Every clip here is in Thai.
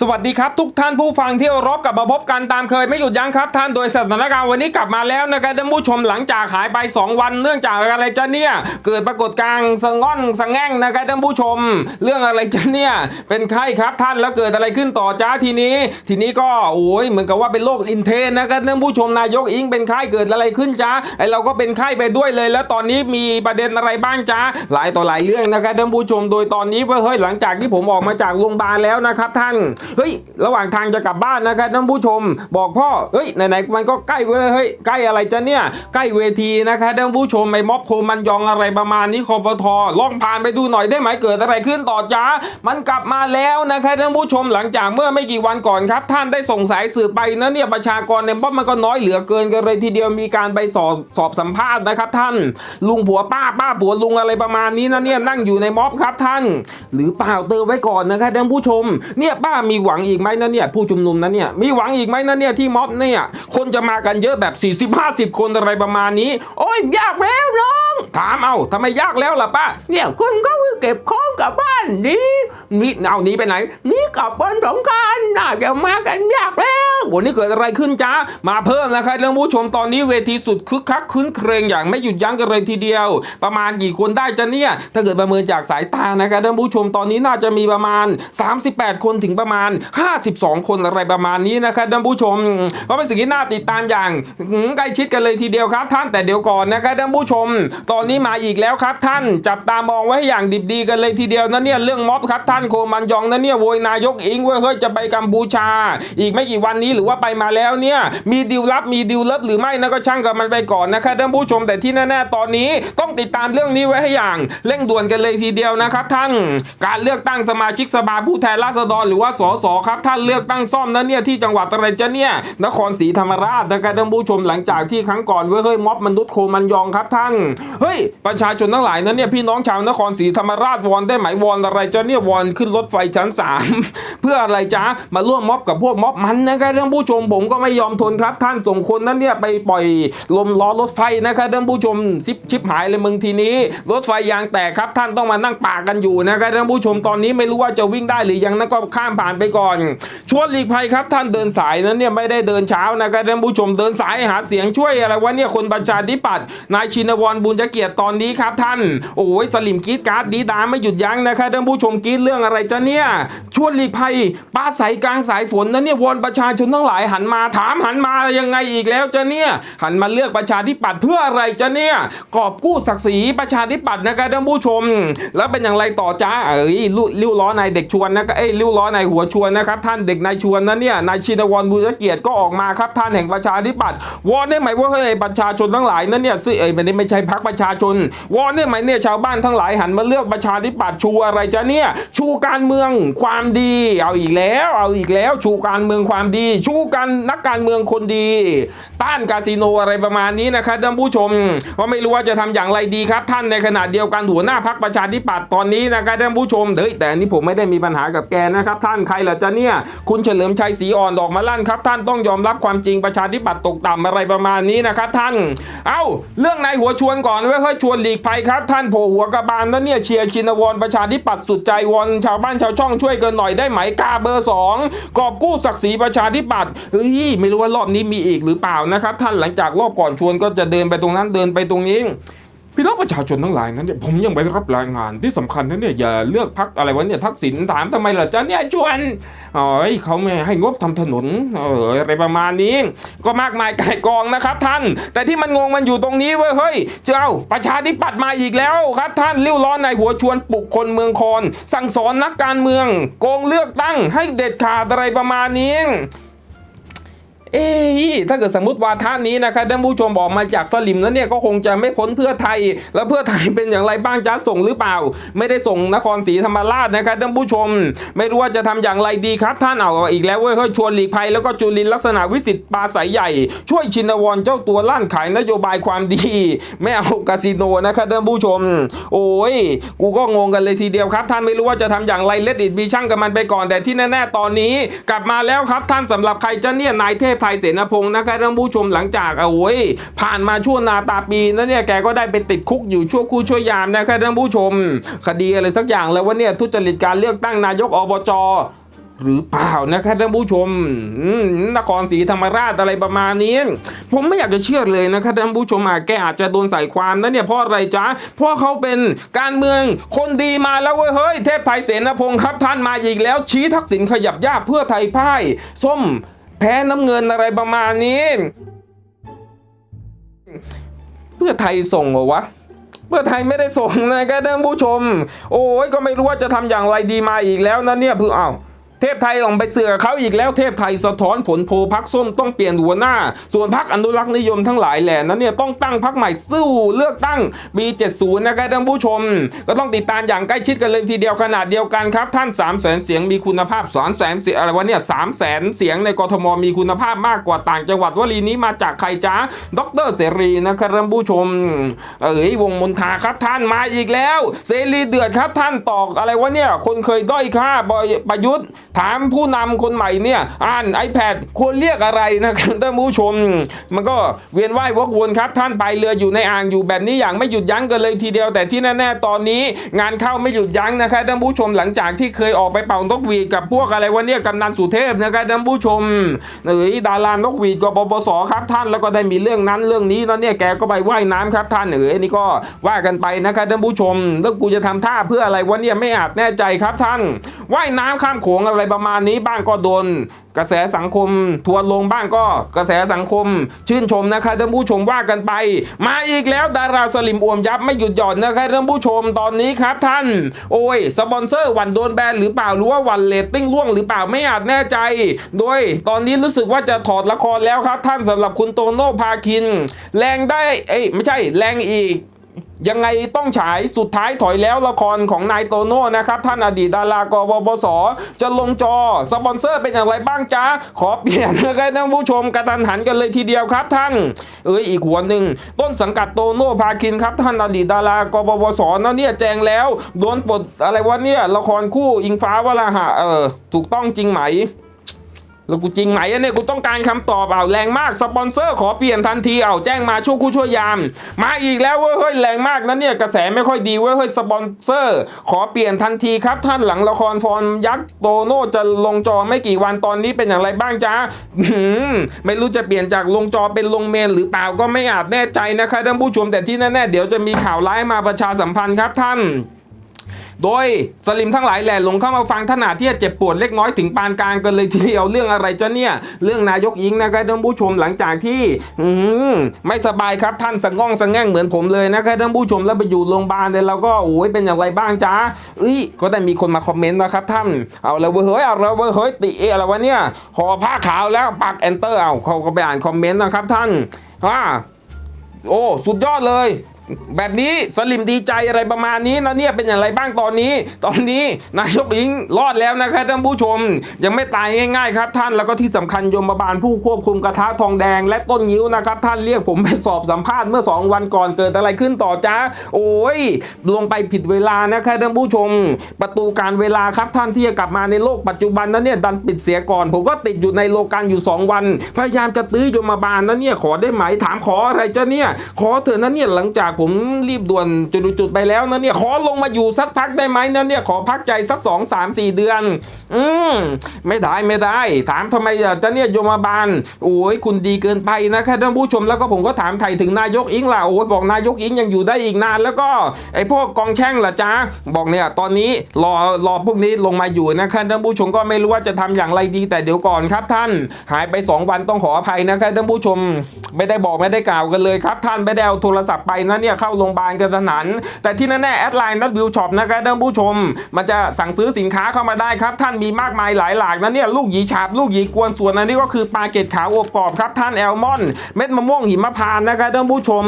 สวัสดีครับ ทุกท่านผู้ฟังที่รบกลับมาพบกันตามเคยไม่หยุดยั้งครับ ท่านโดยสถานการณ์วันนี้กลับมาแล้วนะครับท่านผู้ชมหลังจากหายไป 2 วันเนื่องจากอะไรจะเนี่ยเกิดปรากฏการณ์สะง่อนสะแง่งนะครับท่านผู้ชม เรื่องอะไรจะเนี่ยเป็นไข้ครับท่านแล้วเกิดอะไรขึ้นต่อจ้าทีนี้ ทีนี้ก็โอ้ยเหมือนกับว่าเป็นโรคอินเทนนะครับท่านผู้ชมนายกอิงเป็นไข้เกิดอะไรขึ้นจ้าไอเราก็เป็นไข้ไปด้วยเลย แล้วตอนนี้มีประเด็นอะไรบ้างจ้าหลายต่อหลายเรื่องนะครับท่านผู้ชมโดยตอนนี้ว่าเฮ้ยหลังจากที่ผมออกมาจากโรงพยาบาลแล้วนะครับท่านเฮ้ยระหว่างทางจะกลับบ้านนะครับท่านผู้ชม บอกพ่อเฮ้ยไหนๆมันก็ใกล้เว้ยเฮ้ยใกล้อะไรจะเนี่ยใกล้เวทีนะครับท่านผู้ชมไอ้ม็อบโคมันยองอะไรประมาณนี้คอปทลองผ่านไปดูหน่อยได้ไหมเกิดอะไรขึ้นต่อจ้ามันกลับมาแล้วนะครับท่านผู้ชมหลังจากเมื่อไม่กี่วันก่อนครับ ท่านได้ส่งสายสืบไปนะเนี่ยประชากรในม็อบมันก็น้อยเหลือเกินกันเลยทีเดียวมีการไปสอบสอบสัมภาษณ์นะครับ ท่านลุงผัวป้าป้าผัวลุงอะไรประมาณนี้นะเนี่ยนั่งอยู่ในม็อบครับท่าน หรือเปล่าเตือนไว้ก่อนนะครับท่านผู้ชม เนี่ยป้ามีีหวังอีกไหมนะเนี่ยผู้ชุมนุมนะเนี่ยมีหวังอีกไหมนะเนี่ยที่ม็อบเนี่ยคนจะมากันเยอะแบบ 40 50 คนอะไรประมาณนี้ โอ้ยยากแล้วน้อง ถามเอาทำไมยากแล้วล่ะป้าเนี่ยคนเขาเก็บของกลับบ้านนี่นี่เอาหนีไปไหน นี่กลับวันสงกรารน่าจะมากันยากแล้ววันนี้เกิดอะไรขึ้นจ้ามาเพิ่มนะครับท่านผู้ชมตอนนี้เวทีสุดคึกคักคืนเครงอย่างไม่หยุดยั้งกันเลยทีเดียว ประมาณกี่คนได้จะเนี่ยถ้าเกิดประเมินจากสายตานะครับท่านผู้ชมตอนนี้น่าจะมีประมาณ 38 คนถึงประมาณ52 คนอะไรประมาณนี้นะครับท่านผู้ชมก็เป็นสิ่งที่น่าติดตามอย่างใกล้ชิดกันเลยทีเดียวครับท่านแต่เดี๋ยวก่อนนะครับท่านผู้ชม ตอนนี้มาอีกแล้วครับท่านจับตามองไว้ให้อย่างดิบดีกันเลยทีเดียวนะเนี่ยเรื่องม็อบครับท่านโคมันยองนะเนี่ยโวยนายกอิงเว้ยเฮ้ยจะไปกัมพูชา อีกไม่กี่วันนี้หรือว่าไปมาแล้วเนี่ยมีดิวลับมีดิวลับหรือไม่นะก็ช่างกับมันไปก่อนนะครับท่านผู้ชมแต่ที่แน่ๆตอนนี้ต้องติดตามเรื่องนี้ไว้ให้อย่างเร่งด่วนกันเลยทีเดียวนะครับท่านการเลือกตั้งสมาชิกสภาผู้แทนราษฎรหรือว่าสสครับท่านเลือกตั้งซ่อมนะเนี่ยที่จังหวัดอะไรจะเนี่ยนครศรีธรรมราชนะครับท่านผู้ชมหลังจากที่ครั้งก่อนเว้ยเฮ้ยม็อบมนุษย์โคมันยองครับท่านเฮ้ยประชาชนทั้งหลายนั้นเนี่ยพี่น้องชาวนครศรีธรรมราชวอนได้ไหมวอนอะไรจะเนี่ยวอนขึ้นรถไฟชั้นสามเพื่ออะไรจ๊ะมาร่วมม็อบกับพวกม็อบมันนะครับท่านผู้ชมผมก็ไม่ยอมทนครับท่านส่งคนนั้นเนี่ยไปปล่อยลมล้อรถไฟนะครับท่านผู้ชมซิบชิบหายเลยมึงทีนี้ รถไฟยางแตกครับท่านต้องมานั่งปากกันอยู่นะครับท่านผู้ชมตอนนี้ไม่รู้ว่าจะวิ่งได้หรือยังนั่นก็ข้ามผ่านไปก่อน ชวนหลีกภัยครับท่านเดินสายนั้นเนี่ยไม่ได้เดินเช้านะครับท่านผู้ชมเดินสายหาเสียงช่วยอะไรวะเนี่ยคนประชาธิปัตย์นายชินวรบุญเกียรติตอนนี้ครับท่าน โอ้ยสลิมกีดการ์ดดีดาไม่หยุดยั้งนะครับท่านผู้ชมกีดเรื่องอะไรจะเนี่ยชวนหลีกภัยป้าใสกลางสายฝนนั้นเนี่ยวอนประชาชนทั้งหลายหันมาถามหันมายังไงอีกแล้วจะเนี่ยหันมาเลือกประชาธิปัตย์เพื่ออะไรจะเนี่ยกอบกู้ศักดิ์ศรีประชาธิปัตย์นะครับท่านผู้ชม แล้วเป็นอย่างไรต่อจ้าเอ้ยลิ้วลิ้วล้อนายเด็กชวนนะเอ้ยลิ้วล้อนายหัวชวนนะครับท่านเด็กนายชวนนั้นเนี่ยนายชินวรบุญเกียรติก็ออกมาครับท่านแห่งประชาธิปัตย์วอนได้ไหมว่าเฮ้ยประชาชนทั้งหลายนั้นเนี่ยซึ่งเอ้ยมันไม่ใช่พักประชาชนวอนได้ไหมเนี่ยชาวบ้านทั้งหลายหันมาเลือกประชาธิปัตย์ชูอะไรจะเนี่ยชูการเมืองความดี เอาอีกแล้วเอาอีกแล้วชูการเมืองความดี ชูกันนักการเมืองคนดี ต้านคาสิโนอะไรประมาณนี้นะครับท่านผู้ชมว่าไม่รู้ว่าจะทำอย่างไรดีครับ ท่านในขณะเดียวกันหัวหน้าพักประชาธิปัตย์ตอนนี้นะครับท่านผู้ชมเฮ้ยแต่อันนี้ผมไม่ได้มีปัญหากับแกนะครับท่านครล่ะจะเนี่ย คุณเฉลิมชัยศรีอ่อนดอกมาลั่นครับ ท่านต้องยอมรับความจริงประชาธิปัตย์ตกต่ำอะไรประมาณนี้นะครับท่าน เอ้า เรื่องนายหัวชวนก่อนไว้ค่อยชวนหลีกภัยครับ ท่านโผหัวกระบาลแล้วเนี่ยเชียร์ชินวรประชาธิปัตย์สุดใจวอนชาวบ้านชาวช่องช่วยกันหน่อยได้ไหมกาเบอร์สองกอบกู้ศักดิ์ศรีประชาธิปัตย์เฮ้ยไม่รู้ว่ารอบนี้มีอีกหรือเปล่านะครับ ท่านหลังจากรอบก่อนชวนก็จะเดินไปตรงนั้นเดินไปตรงนี้ พี่น้องประชาชนทั้งหลายนั้นเนี่ยผมยังไปรับรายงานที่สำคัญนั้นเนี่ยอย่าเลือกพักอะไรวะเนี่ยทักษิณถามทำไมล่ะจ๊ะเนี่ยชวนเอ้ยเขาไม่ให้งบทำถนนเอออะไรประมาณนี้ ก็มากมายไก่กองนะครับท่าน แต่ที่มันงงมันอยู่ตรงนี้เว้ยเฮ้ยเจ้าประชาธิปัตย์มาอีกแล้วครับท่านริ้วร้อนในหัวชวนปลุกคนเมืองคอนสั่งสอนนักการเมือง โกงเลือกตั้งให้เด็ดขาดอะไรประมาณนี้ เอ้ยถ้าเกิดสมมติวาทานี้นะครับท่านผู้ชมบอกมาจากสลิมแล้วเนี่ยก็คงจะไม่พ้นเพื่อไทย แล้วเพื่อไทยเป็นอย่างไรบ้างจะส่งหรือเปล่า ไม่ได้ส่งนครศรีธรรมราชนะครับท่านผู้ชม ไม่รู้ว่าจะทำอย่างไรดีครับท่านเอาอีกแล้วเว้ยเฮ้ยชวนหลีกภัยแล้วก็จุลินลักษณะวิสิทธิ์ปลาใสใหญ่ ช่วยชินวรเจ้าตัวล้านขายนโยบายความดี ไม่เอาคาสิโนนะครับท่านผู้ชม โอ้ยกูก็งงกันเลยทีเดียวครับ ท่านไม่รู้ว่าจะทำอย่างไรเลดอิดบีช่างกับมันไปก่อนแต่ที่แน่ๆตอนนี้ กลับมาแล้วครับท่านสำหรับใครจะเนี่ยนายเทพไทยเสนาพงศ์นะครับท่านผู้ชมหลังจากเอาโอ้ยผ่านมาช่วงนาตาปีนั้นเนี่ยแกก็ได้ไปติดคุกอยู่ชั่วคู่ชั่วยามนะครับท่านผู้ชม คดีอะไรสักอย่างแล้วว่าเนี่ยทุจริตการเลือกตั้งนายกอบจหรือเปล่านะครับท่านผู้ชมนครศรีธรรมราชอะไรประมาณนี้ ผมไม่อยากจะเชื่อเลยนะครับท่านผู้ชมอะแกอาจจะโดนใส่ความนะเนี่ยเพราะอะไรจ๊ะเพราะเขาเป็นการเมืองคนดีมาแล้วเว้ยเฮ้ยเทพไทยเสนาพงศ์ครับท่านมาอีกแล้วชี้ทักษิณขยับย่าเพื่อไทยพ่าย ส้ม แพ้น้ำเงินอะไรประมาณนี้ เพื่อไทยส่งเหรอวะเพื่อไทยไม่ได้ส่งนะครับท่านผู้ชม โอ้ยก็ไม่รู้ว่าจะทำอย่างไรดีมาอีกแล้วนะเนี่ยเพื่อเอ้า เทพไทยออกไปเสือกบเขาอีกแล้วเทพไทยสะท้อนผลโพพักส้มต้องเปลี่ยนหัวหน้า ส่วนพักอนุรักษ์นิยมทั้งหลายแหล่นั้นเนี่ยต้องตั้งพักใหม่สู้เลือกตั้ง B70 นะครับท่านผู้ชม ก็ต้องติดตามอย่างใกล้ชิดกันเลยทีเดียวขนาดเดียวกันครับ ท่าน 3 0 0 0 0 0เสียงมีคุณภาพ2 0 0 0 0เสียงอะไรวะเนี่ย3 0 0 0 0 0เสียงในกรทมมีคุณภาพมากกว่าต่างจังหวัดวลีนี้มาจากใครจ้าดรเสรีนะครับท่านผู้ชมเอ้ยวงมนทาครับท่านมาอีกแล้ว เสรีเดือดครับท่านตอกอะไรวะเนี่ยคนเคยด้อยค่าบอยประยุทธ์ถามผู้นำคนใหม่เนี่ยอ่าน iPad ควรเรียกอะไรนะครับท่านผู้ชม มันก็เวียนว่าย วกวนครับ ท่านไปเรืออยู่ในอ่างอยู่แบบนี้อย่างไม่หยุดยั้งกันเลยทีเดียวแต่ที่แน่ๆตอนนี้ งานเข้าไม่หยุดยั้งนะครับท่านผู้ชมหลังจากที่เคยออกไปเป่านกหวีดกับพวกอะไรวะเนี่ยกำนันสุเทพนะครับท่านผู้ชมเอ้ยดารานกหวีดกบปสครับท่านแล้วก็ได้มีเรื่องนั้นเรื่องนี้แล้วเนี่ยแกก็ไปว่ายน้ำครับท่านเอ้ยนี่ก็ว่ากันไปนะครับท่านผู้ชมแล้วกูจะทำท่าเพื่ออะไรวะเนี่ยไม่อาจแน่ใจครับท่านว่ายน้ำข้ามโขงอะไรประมาณนี้บ้างก็โดน กระแสสังคมทัวร์ลงบ้างก็กระแสสังคม ชื่นชมนะครับท่านผู้ชมว่ากันไป มาอีกแล้วดาราสลิมอวมยับไม่หยุดหย่อนนะครับท่านผู้ชมตอนนี้ครับท่าน โอ้ยสปอนเซอร์หวันโดนแบนหรือเปล่าหรือว่าหวันเลตติ้งล่วงหรือเปล่าไม่อาจแน่ใจ โดยตอนนี้รู้สึกว่าจะถอดละครแล้วครับ ท่านสำหรับคุณโตโน่พาคิน แรงได้เอ้ยไม่ใช่แรงอีก ยังไงต้องฉายสุดท้ายถอยแล้วละครของนายโตโน่นะครับ ท่านอดีตดารากบปสจะลงจอ สปอนเซอร์เป็นอย่างไรบ้างจ๊ะขอเปลี่ยนนะครับท่านผู้ชมกระทันหันกันเลยทีเดียวครับท่าน เอ้ยอีกหัวหนึ่ง ต้นสังกัดโตโน่พาคินครับท่านอดีตดารากบปสนะเนี่ยแจงแล้วโดนปลดอะไรวะเนี่ยละครคู่อิงฟ้าวราหะเออถูกต้องจริงไหม แล้วกูจริงไหมอะเนี่ยกูต้องการคำตอบเอาแรงมากสปอนเซอร์ขอเปลี่ยนทันทีเอาแจ้งมาช่วยคู่ช่วยยาม มาอีกแล้วเว้ยเฮ้ยแรงมากนะเนี่ยกระแสไม่ค่อยดีเว้ยเฮ้ยสปอนเซอร์ ขอเปลี่ยนทันทีครับ ท่านหลังละครฟอร์มยักษ์โตโน่จะลงจอไม่กี่วันตอนนี้เป็นอย่างไรบ้างจ๊ะหืมไม่รู้จะเปลี่ยนจากลงจอเป็นลงเมนหรือเปล่าก็ไม่อาจแน่ใจนะครับท่านผู้ชมแต่ที่แน่ๆเดี๋ยวจะมีข่าวร้ายมาประชาสัมพันธ์ครับท่าน โดยสลิมทั้งหลายแหล่ลงเข้ามาฟังขนาดที่จะเจ็บปวดเล็กน้อยถึงปานกลางกันเลยทีเดียวเรื่องอะไรจ้ะเนี่ย เรื่องนายกยิงนะครับท่านผู้ชมหลังจากที่อืไม่สบายครับท่านสะง่องสะแง่งเหมือนผมเลยนะครับท่านผู้ชมแล้วไปอยู่โรงพยาบาลเลยแล้วก็โอ้ยเป็นอย่างไรบ้างจ้าเอ้ยก็ได้มีคนมาคอมเมนต์นะครับท่านเอาแล้วเว้ยเฮ้ยเอาแล้วเว้ยเฮ้ยติเอะอะไรวะเนี่ยห่อผ้าขาวแล้วปัก enter เอาเขาก็ไปอ่านคอมเมนต์นะครับท่านว่าโอ้ สุดยอดเลย แบบนี้สลิมดีใจอะไรประมาณนี้นะเนี่ยเป็นอย่างไรบ้างตอนนี้ ตอนนี้นายกอิงรอดแล้วนะครับท่านผู้ชม ยังไม่ตายง่ายๆครับท่านแล้วก็ที่สำคัญยมบาลผู้ควบคุมกระทะทองแดงและต้นยิ้วนะครับ ท่านเรียกผมไปสอบสัมภาษณ์เมื่อ 2 วันก่อนเกิดอะไรขึ้นต่อจ้าโอ้ยลงไปผิดเวลานะครับท่านผู้ชม ประตูการเวลาครับท่านที่จะกลับมาในโลกปัจจุบันนั้นเนี่ยดันปิดเสียก่อน ผมก็ติดอยู่ในโลกันอยู่ 2 วัน พยายามจะตื้อยมบาลนะเนี่ยขอได้ไหมถามขออะไรจ้าเนี่ยขอเถอะนะเนี่ยหลังจากผมรีบด่วนจุดๆไปแล้วนะเนี่ยขอลงมาอยู่สักพักได้ไหมนะเนี่ยขอพักใจสักสองสามสี่เดือน อืมไม่ได้ไม่ได้ ถามทำไมอะเนี่ยโยมบาลโอ้ยคุณดีเกินไปนะครับท่านผู้ชมแล้วก็ผมก็ถามไทยถึงนายกอิงล่ะโอ้ยบอกนายกอิงยังอยู่ได้อีกนาน แล้วก็ไอ้พวกกองแช่งล่ะจ้าบอกเนี่ยตอนนี้รอรอพวกนี้ลงมาอยู่นะครับท่านผู้ชมก็ไม่รู้ว่าจะทำอย่างไรดีแต่เดี๋ยวก่อนครับท่าน หายไป 2 วันต้องขออภัยนะครับท่านผู้ชม ไม่ได้บอกไม่ได้กล่าวกันเลยครับ ท่านไม่ได้เอาโทรศัพท์ไปนะเนี่ยเข้าโรงพยาบาลกันถนันแต่ที่แน่ๆแอดไลน์นัดวิวช็อปนะครับท่านผู้ชม มันจะสั่งซื้อสินค้าเข้ามาได้ครับ ท่านมีมากมายหลายหลากนะเนี่ยลูกหยีฉาบลูกหยีกวนส่วนอันนี้ก็คือปลาเกตขาวอบกรอบครับท่านแอลมอนเม็ดมะม่วงหิมพานนะครับท่านผู้ชม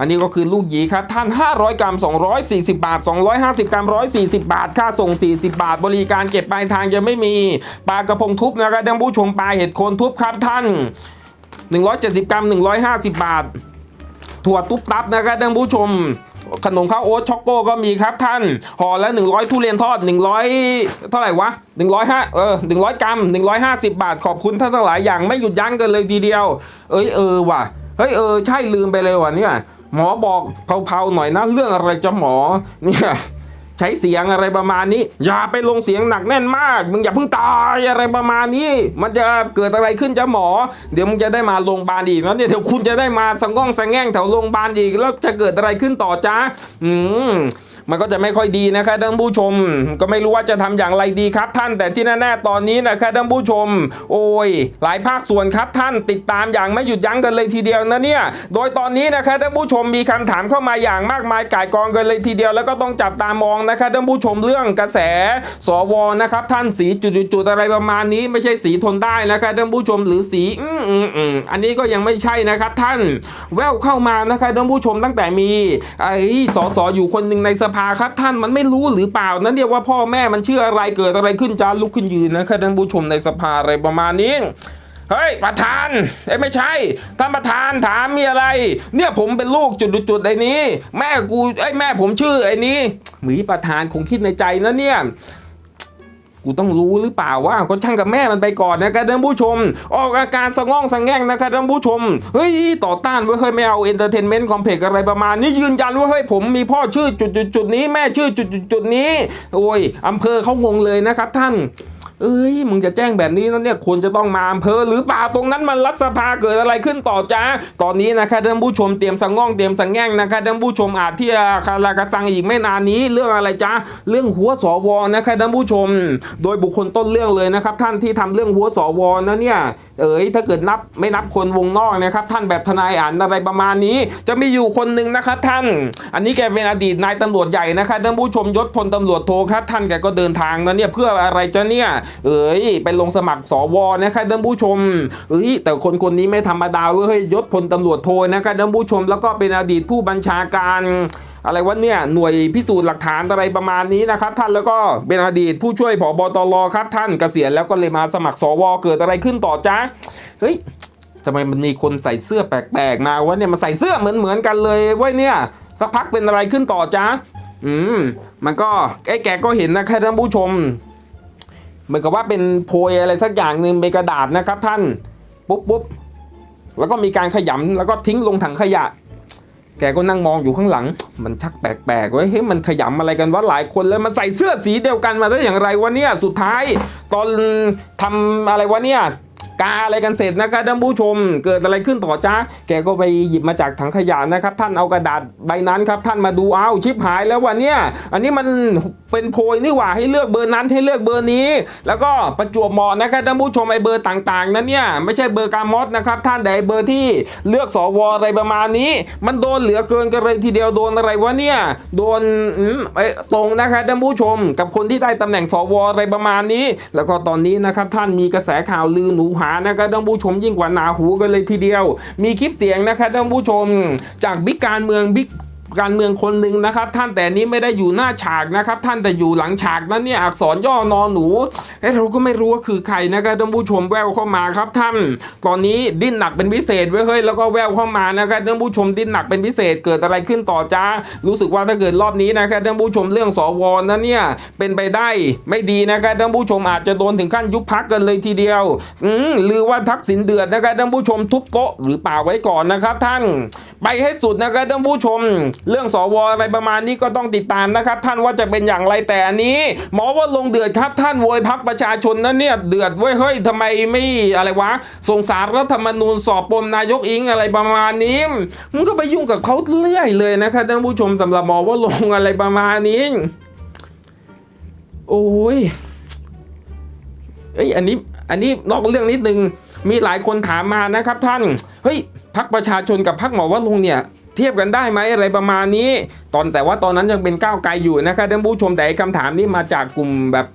อันนี้ก็คือลูกหยีครับท่าน 500 กรัม 240 บาท 250 กรัม 140 บาท ค่าส่ง 40 บาท บริการเก็บปลายทางจะไม่มีปลากระพงทุบนะครับท่านผู้ชมปลาเห็ดโคนทุบครับท่าน 170 กรัม 150 บาท ถั่วตุ๊บตับนะครับท่านผู้ชม ขนมข้าวโอ๊ตช็อกโก้ก็มีครับท่านห่อละ100 ทุเรียนทอด 100 เท่าไหร่วะ105เออ100 กรัม 150 บาท ขอบคุณท่านทั้งหลายอย่างไม่หยุดยั้งกันเลยทีเดียว เอ้ยเออว่ะเฮ้ยเออใช่ลืมไปเลยว่ะเนี่ยหมอบอกเผาๆหน่อยนะเรื่องอะไรจะหมอเนี่ย ใช้เสียงอะไรประมาณนี้ อย่าไปลงเสียงหนักแน่นมาก มึงอย่าเพิ่งตายอะไรประมาณนี้ มันจะเกิดอะไรขึ้นจ้าหมอ เดี๋ยวมึงจะได้มาโรงพยาบาลอีกแล้วเนี่ยเดี๋ยวคุณจะได้มาสังก้องสังแง่งแถวโรงพยาบาลอีกแล้วจะเกิดอะไรขึ้นต่อจ้าอืมมันก็จะไม่ค่อยดีนะครับท่านผู้ชม ก็ไม่รู้ว่าจะทำอย่างไรดีครับท่าน แต่ที่แน่ๆตอนนี้นะครับท่านผู้ชม โอ้ย หลายภาคส่วนครับท่านติดตามอย่างไม่หยุดยั้งกันเลยทีเดียวนะเนี่ยโดยตอนนี้นะครับท่านผู้ชมมีคำถามเข้ามาอย่างมากมายก่ายกองกันเลยทีเดียวแล้วก็ต้องจับตามองนะครับท่านผู้ชมเรื่องกระแสสวนะครับท่านสีจุดๆอะไรประมาณนี้ไม่ใช่สีทนได้นะครับท่านผู้ชมหรือสีอืมอืมอืมอันนี้ก็ยังไม่ใช่นะครับท่านแววเข้ามานะครับท่านผู้ชมตั้งแต่มีไอ้สสอยู่คนหนึ่งในสภาครับท่านมันไม่รู้หรือเปล่านั้นเดียวว่าพ่อแม่มันเชื่ออะไรเกิดอะไรขึ้นจาลุกขึ้นยืนนะครับท่านผู้ชมในสภาอะไรประมาณนี้เฮ้ยประธานเอ้ไม่ใช่ท่านประธานถามมีอะไร เนี่ยผมเป็นลูกจุดๆไอ้นี้ แม่กูไอ้แม่ผมชื่อไอ้นี้ หมีประธานคงคิดในใจนะเนี่ยกูต้องรู้หรือเปล่าว่าก็ช่างกับแม่มันไปก่อนนะครับท่านผู้ชม ออกอาการสะง่องสะแง่งนะครับท่านผู้ชมเฮ้ยต่อต้านเว้ยเฮ้ยไม่เอาเอนเตอร์เทนเมนต์คอมเพล็กอะไรประมาณนี้ยืนยันว่าเฮ้ยผมมีพ่อชื่อจุดจุดจุดนี้แม่ชื่อจุดจุดจุดนี้ โอ้ยอำเภอเขางงเลยนะครับท่าน เอ้ยมึงจะแจ้งแบบนี้แล้วเนี่ยควรจะต้องมาอำเภอหรือเปล่าตรงนั้นมันรัฐสภาเกิดอะไรขึ้นต่อจ้าตอนนี้นะครับท่านผู้ชมเตรียมสังง่องเตรียมสังแง่งนะครับท่านผู้ชมอาจที่จะคาราคาซังอีกไม่นานนี้เรื่องอะไรจ้าเรื่องหัวสวนะครับท่านผู้ชม โดยบุคคลต้นเรื่องเลยนะครับ ท่านที่ทำเรื่องหัวสวนะเนี่ยเอ้ยถ้าเกิดนับไม่นับคนวงนอกนะครับ ท่านแบบทนายอ่านอะไรประมาณนี้ จะมีอยู่คนหนึ่งนะครับท่าน อันนี้แกเป็นอดีตนายตำรวจใหญ่นะครับท่านผู้ชมยศพลตำรวจโทครับท่านแกก็เดินทางนะเนี่ยเพื่ออะไรจะเนี่ยเอ้ยไปลงสมัครสวนะครับท่านผู้ชมเอ้ยแต่คนคนนี้ไม่ธรรมดาเว้ยยศพลตำรวจโทนะครับท่านผู้ชม แล้วก็เป็นอดีตผู้บัญชาการอะไรวะเนี่ยหน่วยพิสูจน์หลักฐานอะไรประมาณนี้นะครับ ท่านแล้วก็เป็นอดีตผู้ช่วยผบตรครับ ท่านเกษียณแล้วก็เลยมาสมัครสวเกิดอะไรขึ้นต่อจ้าเฮ้ยทำไมมันมีคนใส่เสื้อแปลกๆมาวะเนี่ยมันใส่เสื้อเหมือนเหมือนๆกันเลยเว้ยเนี่ย สักพักเป็นอะไรขึ้นต่อจ้าอืมมันก็ไอ้แกก็เห็นนะครับท่านผู้ชม เหมือนกับว่าเป็นโพยอะไรสักอย่างหนึ่งเป็นกระดาษนะครับท่านปุ๊บปุ๊บแล้วก็มีการขยำแล้วก็ทิ้งลงถังขยะ แกก็นั่งมองอยู่ข้างหลัง มันชักแปลกๆไว้เฮ้ยมันขยำอะไรกันวะหลายคนแล้วมันใส่เสื้อสีเดียวกันมาได้อย่างไรวะเนี่ยสุดท้าย ตอนทำอะไรวะเนี่ย กาอะไรกันเสร็จนะครับท่านผู้ชม เกิดอะไรขึ้นต่อจ้าแกก็ไปหยิบมาจากถังขยะนะครับ ท่านเอากระดาษใบนั้นครับ ท่านมาดูเอาชิปหายแล้ววันเนี้ยอันนี้มันเป็นโพยนี่หว่าให้เลือกเบอร์นั้นให้เลือกเบอร์นี้ แล้วก็ประจวบเหมาะนะครับท่านผู้ชมไอ้เบอร์ต่างๆนั้นเนี่ยไม่ใช่เบอร์การมอสนะครับท่านแต่ไอ้เบอร์ที่เลือกสวอะไรประมาณนี้ มันโดนเหลือเกินกันเลยทีเดียวโดนอะไรวะเนี่ยโดนไอ้ตรงนะครับท่านผู้ชม กับคนที่ได้ตำแหน่งสวอะไรประมาณนี้ แล้วก็ตอนนี้นะครับท่านมีกระแสข่าวลือหนูหานะครับท่านผู้ชมยิ่งกว่าหนาหูกันเลยทีเดียว มีคลิปเสียงนะครับท่านผู้ชม จากบิ๊กการเมืองบิ๊ก การเมืองคนหนึ่งนะครับ ท่านแต่นี้ไม่ได้อยู่หน้าฉากนะครับ ท่านแต่อยู่หลังฉากนั้นเนี่ยอักษรย่อนอหนูเอ้เราก็ไม่รู้ว่าคือใครนะครับท่านผู้ชมแววเข้ามาครับท่าน ตอนนี้ดิ้นหนักเป็นพิเศษไว้ยเฮ้ยแล้วก็แววเข้ามานะครับท่านผู้ชมดิ้นหนักเป็นพิเศษเกิดอะไรขึ้นต่อจ้ารู้สึกว่าถ้าเกิดรอบนี้นะครับท่านผู้ชมเรื่องสวนั้นเนี่ยเป็นไปได้ไม่ดีนะครับท่านผู้ชมอาจจะโดนถึงขั้นยุบพักกันเลยทีเดียว อืมหรือว่าทักษิณเดือดนะครับท่านผู้ชมทุบโต๊ะหรือเปล่าไว้ก่อนนะครับ ท่าน ไปให้สุดนะครับท่านผู้ชมเรื่องสวอะไรประมาณนี้ก็ต้องติดตามนะครับ ท่านว่าจะเป็นอย่างไรแต่อันนี้ หมอว่าลงเดือดครับท่านโวยพักประชาชนนั้นเนี่ยเดือดเว้ยเฮ้ยทำไมไม่อะไรวะส่งสารรัฐธรรมนูญสอบปมนายกอิงอะไรประมาณนี้มึงก็ไปยุ่งกับเขาเรื่อยเลยนะครับท่านผู้ชมสำหรับหมอว่าลงอะไรประมาณนี้ โอ้ยเอ้ยอันนี้อันนี้นอกเรื่องนิดนึงมีหลายคนถามมานะครับท่าน เฮ้ยพักประชาชนกับพักหมอว่าลงเนี่ย เทียบกันได้ไหมอะไรประมาณนี้ ตอนแต่ว่าตอนนั้นยังเป็นก้าวไกลอยู่นะครับท่านผู้ชมแต่ไอ้คำถามนี้มาจากกลุ่มแบบ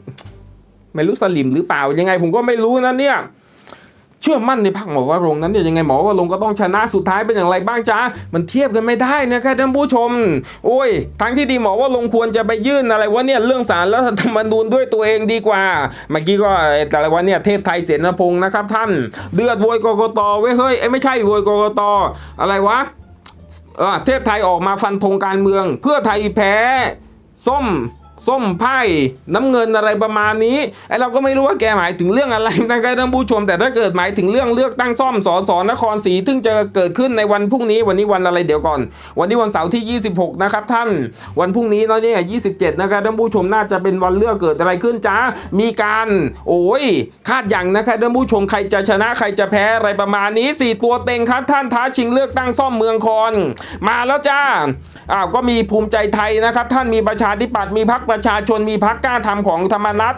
ไม่รู้สลิมหรือเปล่ายังไง ผมก็ไม่รู้นะเนี่ยเชื่อมั่นในพักหมอว่ารงนั้นเนี่ยยังไงหมอว่ารงก็ต้องชนะสุดท้ายเป็นอย่างไรบ้างจ้ามันเทียบกันไม่ได้นะครับท่านผู้ชม โอ้ยทางที่ดีหมอว่าลงควรจะไปยื่นอะไรวะเนี่ยเรื่องสารรัฐธรรมนูญด้วยตัวเองดีกว่า เมื่อกี้ก็อ้แต่ละวันเนี่ยเทพไทยเสนพงศ์นะครับท่าน เดือดโวยกกตเว้ยเฮ้ยไอ้ยไม่ใช่โวยกกตอะไรวะ เออเทพไทยออกมาฟันธงการเมือง เพื่อไทยแพ้ ส้ม ส้มไพ่น้ำเงินอะไรประมาณนี้ไอเราก็ไม่รู้ว่าแกหมายถึงเรื่องอะไรนะครับท่านผู้ชม แต่ถ้าเกิดหมายถึงเรื่องเลือกตั้งซ่อมสอสอนครศรีซึ่งจะเกิดขึ้นในวันพรุ่งนี้วันนี้วันอะไรเดี๋ยวก่อน วันนี้วันเสาร์ที่ 26 นะครับท่าน วันพรุ่งนี้เนาะเนี่ย27 นะครับท่านผู้ชมน่าจะเป็นวันเลือกเกิดอะไรขึ้นจ้ามีการ โอ้ยคาดอย่างนะครับท่านผู้ชมใครจะชนะใครจะแพ้อะไรประมาณนี้ 4 ตัวเต็งครับท่านท้าชิงเลือกตั้งซ่อมเมืองคอนมาแล้วจ้าอ้าวก็มีภูมิใจไทยนะครับท่านมีประชาธิปัตย์มีพรรคประชาชนมีพรรคกล้าทำของธรรมนัต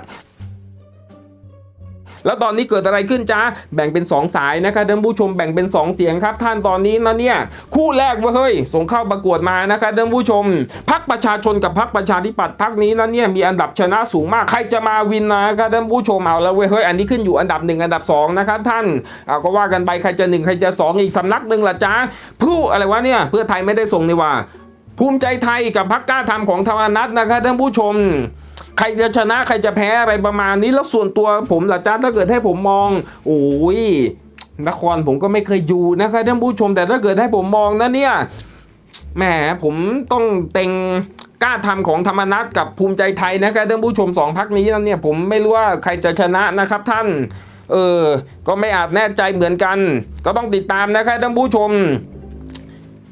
แล้วตอนนี้เกิดอะไรขึ้นจ้าแบ่งเป็น 2 สายนะครับท่านผู้ชมแบ่งเป็น 2 เสียงครับ ท่านตอนนี้นะเนี่ยคู่แรกว่าเฮ้ยส่งเข้าประกวดมานะครับท่านผู้ชมพักประชาชนกับพักประชาธิปัตย์พักนี้นะเนี่ยมีอันดับชนะสูงมากใครจะมาวินนะครับท่านผู้ชมเอาแล้วเว้ยเฮ้ยอันนี้ขึ้นอยู่อันดับหนึ่งอันดับสองนะครับท่านเอาก็ว่ากันไปใครจะหนึ่งใครจะสองอีกสำนักหนึ่งล่ะจ้าผู้อะไรวะเนี่ยเพื่อไทยไม่ได้ส่งนี่ว่า ภูมิใจไทยกับพักกล้าทำของธรรมนัตนะครับท่านผู้ชม ใครจะชนะใครจะแพ้อะไรประมาณนี้แล้วส่วนตัวผมล่ะจ้าถ้าเกิดให้ผมมอง โอ้ยนครผมก็ไม่เคยอยู่นะครับท่านผู้ชมแต่ถ้าเกิดให้ผมมองนะเนี่ยแหมผมต้องเต็งกล้าทำของธรรมนัตกับภูมิใจไทยนะครับท่านผู้ชมสองพักนี้นั่นเนี่ยผมไม่รู้ว่าใครจะชนะนะครับท่าน เออ ก็ไม่อาจแน่ใจเหมือนกัน ก็ต้องติดตามนะครับท่านผู้ชม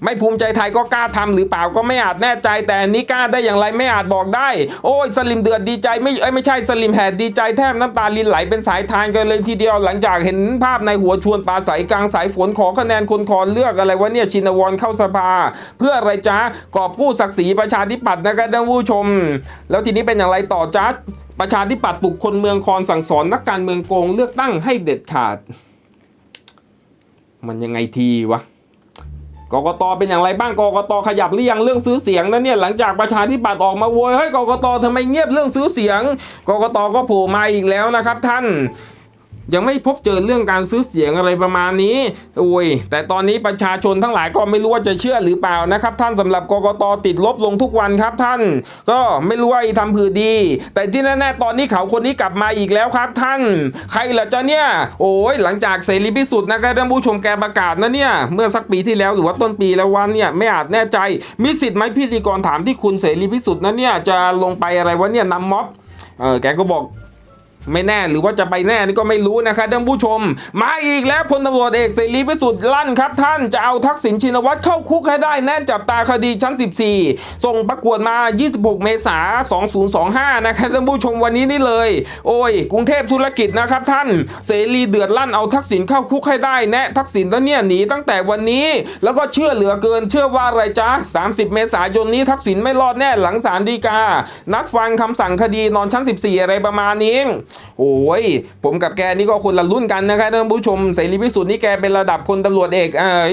ไม่ภูมิใจไทยก็กล้าทำหรือเปล่าก็ไม่อาจแน่ใจ แต่อันนี้กล้าได้อย่างไรไม่อาจบอกได้ โอ้ยสลิมเดือดดีใจไม่เอ้ยไม่ใช่สลิมแหดดีใจแทบน้ำตาลินไหลเป็นสายทานกันเลยทีเดียวหลังจากเห็นภาพในหัวชวนปลาใสกลางสายฝนขอคะแนนคนคอนเลือกอะไรวะเนี่ยชินวรเข้าสภา เพื่ออะไรจ้ากอบกู้ศักดิ์ศรีประชาธิปัตย์นะครับท่านผู้ชม แล้วทีนี้เป็นอย่างไรต่อจ้าประชาธิปัตย์ปลุกคนเมืองคอนสั่งสอนนักการเมืองโกงเลือกตั้งให้เด็ดขาด มันยังไงทีวะ กกตเป็นอย่างไรบ้างกกตขยับหรือยังเรื่องซื้อเสียงนั่นเนี่ยหลังจากประชาธิปัตย์ออกมาโวยเฮ้ยกกตทำไมเงียบเรื่องซื้อเสียง กกตก็โผล่มาอีกแล้วนะครับท่าน ยังไม่พบเจอเรื่องการซื้อเสียงอะไรประมาณนี้โอ้ยแต่ตอนนี้ประชาชนทั้งหลายก็ไม่รู้ว่าจะเชื่อหรือเปล่านะครับ ท่านสำหรับกกตติดลบลงทุกวันครับท่าน ก็ไม่รู้ว่าอ้ทำผือดี แต่ที่แน่ๆตอนนี้เขาคนนี้กลับมาอีกแล้วครับท่าน ใครล่ะจ๊ะเนี่ย โอ้ยหลังจากเสรีพิสุทธิ์นะครับท่านผู้ชมแกประกาศนะเนี่ย เมื่อสักปีที่แล้วหรือว่าต้นปีแล้ววันเนี่ยไม่อาจแน่ใจมีสิทธิ์ไหมพิธีกรถามที่คุณเสรีพิสุทธิ์นะเนี่ยจะลงไปอะไรวะเนี่ยนำม็อบเออแกก็บอก ไม่แน่หรือว่าจะไปแน่นี่ก็ไม่รู้นะครับท่านผู้ชม มาอีกแล้วพลตำรวจเอกเสรีพิสุทธิ์ลั่นครับ ท่านจะเอาทักษิณชินวัตรเข้าคุกให้ได้แน่จับตาคดีชั้น 14 ส่งประกวดมา 26 เมษายน 2025 นะครับท่านผู้ชมวันนี้นี่เลย โอ้ย กรุงเทพธุรกิจนะครับท่าน เสรีเดือดลั่นเอาทักษิณเข้าคุกให้ได้แน่ทักษิณแล้วเนี่ยหนีตั้งแต่วันนี้ แล้วก็เชื่อเหลือเกินเชื่อว่าอะไรจ๊ะ30 เมษายนนี้ทักษิณไม่รอดแน่หลังศาลฎีกา นัดฟังคำสั่งคดีนอนชั้น 14 อะไรประมาณนี้ โอ้ยผมกับแกนี่ก็คนละรุ่นกันนะครับท่านผู้ชมเสรีพิสุทธิ์นี่แกเป็นระดับพลตำรวจเอกเอ่อ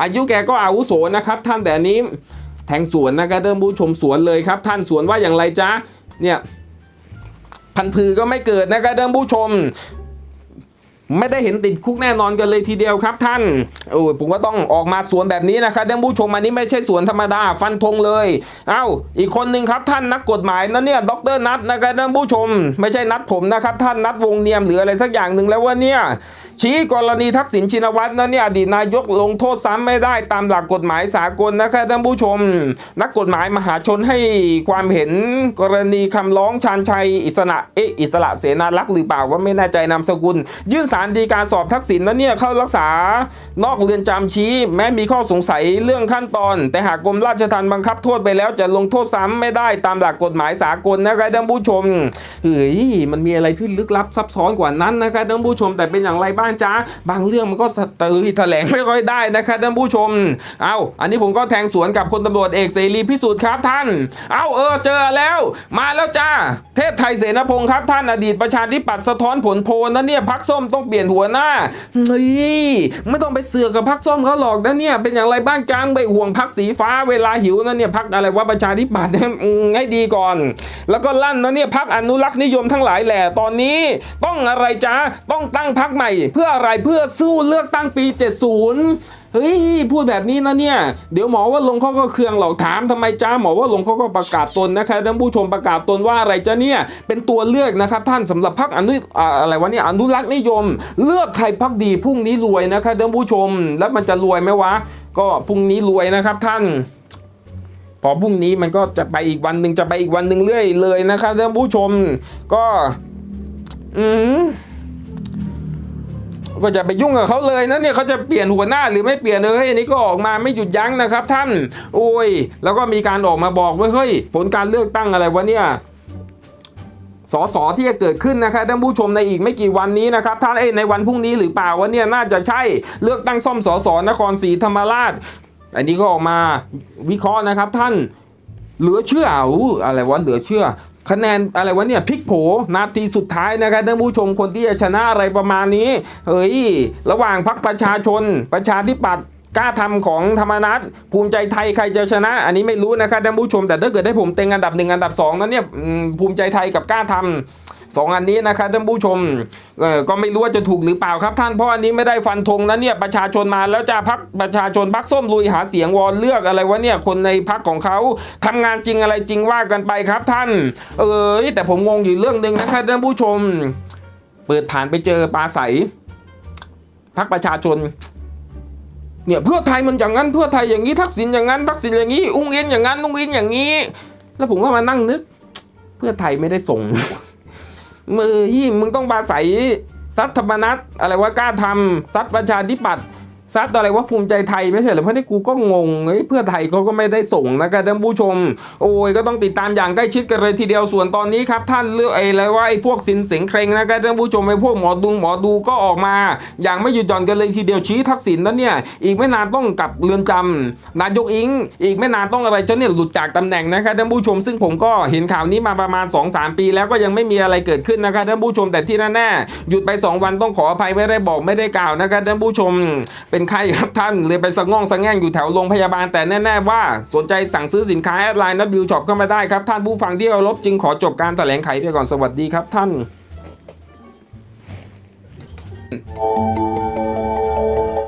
อายุแกก็อาวุโสนะครับท่านแต่นนี้แทงสวนนะครับท่านผู้ชมสวนเลยครับ ท่านสวนว่าอย่างไรจ๊ะเนี่ยพันพือก็ไม่เกิดนะครับท่านผู้ชม ไม่ได้เห็นติดคุกแน่นอนกันเลยทีเดียวครับท่านโอ้ยผมก็ต้องออกมาสวนแบบนี้นะครับท่านผู้ชมอันนี้ไม่ใช่สวนธรรมดาฟันธงเลย เอ้า อีกคนหนึ่งครับท่านนักกฎหมายนะเนี่ยดรนัทนะครับท่านผู้ชม ไม่ใช่นัดผมนะครับท่านนัดวงเนียมหรืออะไรสักอย่างหนึ่งแล้วว่าเนี่ยชี้กรณีทักษิณชินวัตรนะเนี่ยอดีตนายกลงโทษซ้ำไม่ได้ตามหลักกฎหมายสากลนะครับท่านผู้ชม นักกฎหมายมหาชนให้ความเห็นกรณีคำร้องชาญชัยอิสระเอะอิสระเสนารักษ์หรือเปล่าว่าไม่แน่ใจนามสกุลยื่นสาารดีการสอบทักษิณนะเนี่ยเข้ารักษานอกเรือนจำชี้ แม้มีข้อสงสัยเรื่องขั้นตอน แต่หากกรมราชทัณฑ์บังคับโทษไปแล้วจะลงโทษซ้ำไม่ได้ตามหลักกฎหมายสากลนะครับท่านผู้ชมเฮ้ยมันมีอะไรที่ลึกลับซับซ้อนกว่านั้นนะครับท่านผู้ชมแต่เป็นอย่างไรบ้างจ๊ะบางเรื่องมันก็สตือแถลงไม่ค่อยได้นะครับท่านผู้ชม เอาอันนี้ผมก็แทงสวนกับพลตำรวจเอกเสรีพิสุทธิ์ครับท่าน เอาเออเจอแล้ว มาแล้วจ้าเทพไทยเสนาพงศ์ครับท่านอดีตประชาธิปัตย์สะท้อนผลโพลนะเนี่ยพักส้มต้องเปลี่ยนหัวหน้าเฮ้ยไม่ต้องไปเสือกกับพักส้มเขาหรอกนะเนี่ยเป็นอย่างไรบ้างจังไปห่วงพักสีฟ้าเวลาหิวนะเนี่ยพักอะไรว่าประชาธิปัตย์ให้ดีก่อน แล้วก็ลั่นนะเนี่ยพักอนุรักษ์นิยมทั้งหลายแหละตอนนี้ ต้องอะไรจ้าต้องตั้งพักใหม่ เพื่ออะไรเพื่อสู้เลือกตั้งปี 70 เฮ้ยพูดแบบนี้นะเนี่ย เดี๋ยวหมอว่าลงเขาก็เครืองหรอกถามทำไมจ้าหมอว่าลงเขาก็ประกาศตนนะครับท่านผู้ชมประกาศตนว่าอะไรจ้าเนี่ยเป็นตัวเลือกนะครับท่านสำหรับพักอนุอะไรวะเนี่ยอนุรักษ์นิยม เลือกใครพักดีพรุ่งนี้รวยนะครับท่านผู้ชม แล้วมันจะรวยไหมวะ ก็พรุ่งนี้รวยนะครับท่านพอพรุ่งนี้มันก็จะไปอีกวันหนึ่งจะไปอีกวันหนึ่งเรื่อยเลยนะครับท่านผู้ชม ก็ อืม ก็จะไปยุ่งกับเขาเลยนะเนี่ยเขาจะเปลี่ยนหัวหน้าหรือไม่เปลี่ยนเลยอันนี้ก็ออกมาไม่หยุดยั้งนะครับ ท่าน โอ้ย แล้วก็มีการออกมาบอกว่าเฮ้ยผลการเลือกตั้งอะไรวะเนี่ยสสที่จะเกิดขึ้นนะครับท่านผู้ชมในอีกไม่กี่วันนี้นะครับท่านเอ้ในวันพรุ่งนี้หรือเปล่าวะเนี่ยน่าจะใช่เลือกตั้งซ่อมสสนครศรีธรรมราช อันนี้ก็ออกมาวิเคราะห์นะครับท่านเหลือเชื่ออู้อะไรวะเหลือเชื่อ คะแนนอะไรวะเนี่ยพลิกโผนาทีสุดท้ายนะครับท่านผู้ชมคนที่จะชนะอะไรประมาณนี้เฮ้ยระหว่างพรรคประชาชน ประชาธิปัตย์กล้าทำของธรรมนัตภูมิใจไทยใครจะชนะ อันนี้ไม่รู้นะครับท่านผู้ชม แต่ถ้าเกิดให้ผมเต็งอันดับหนึ่งอันดับสองนั้นเนี่ยภูมิใจไทยกับกล้าทำ สองอันนี้นะครับท่านผู้ชมก็ไม่รู้ว่าจะถูกหรือเปล่าครับท่านเพราะอันนี้ไม่ได้ฟันธงนะเนี่ยประชาชนมาแล้วจะพักประชาชนพักส้มลุยหาเสียงวอนเลือกอะไรวะเนี่ยคนในพักของเขาทำงานจริงอะไรจริงว่ากันไปครับท่าน เออแต่ผมงงอยู่เรื่องหนึ่งนะครับท่านผู้ชม เปิดผ่านไปเจอปลาใสพักประชาชนเนี่ยเพื่อไทยมันอย่างนั้นเพื่อไทยอย่างนี้ทักษิณอย่างนั้นทักษิณอย่างนี้ อุ้งอิงอย่างนั้นอุ้งอิงอย่างนี้ แล้วผมก็มานั่งนึก เพื่อไทยไม่ได้ส่ง มือยี่มึงต้องปาใสซัตธรรมนัตอะไรว่ากล้าทำซัตประชาธิปัตย์ ซัดอะไรว่าภูมิใจไทยไม่ใช่หรือเพราะนี่กูก็งงเฮ้ยเพื่อไทยเขาก็ไม่ได้ส่งนะครับท่านผู้ชม โอ้ยก็ต้องติดตามอย่างใกล้ชิดกันเลยทีเดียวส่วนตอนนี้ครับท่านเลือกไอ้อะไรว่าไอ้พวกสินเสียงเคร่งนะครับท่านผู้ชมไอ้พวกหมอดูหมอดูก็ออกมา อย่างไม่หยุดหย่อนกันเลยทีเดียวชี้ทักษิณนั้นเนี่ยอีกไม่นานต้องกลับเรือนจำนายกอิง อีกไม่นานต้องอะไรเจ้าเนี่ยหลุดจากตำแหน่งนะครับท่านผู้ชม ซึ่งผมก็เห็นข่าวนี้มาประมาณ 2-3 ปี แล้วก็ยังไม่มีอะไรเกิดขึ้นนะครับท่านผู้ชมแต่ที่แน่ๆหยุดไป 2 วันต้องขออภัยไม่ได้บอกไม่ได้กล่าวนะครับท่านผู้ชมเป็นใครครับท่านเลยไปสะง่องสะแง่งอยู่แถวโรงพยาบาลแต่แน่ ๆ ว่า สนใจสั่งซื้อสินค้าแอดไลน์นัดบิวช็อปเข้ามาได้ครับ ท่านผู้ฟังที่เคารพจึงขอจบการแถลงไขไปก่อนสวัสดีครับท่าน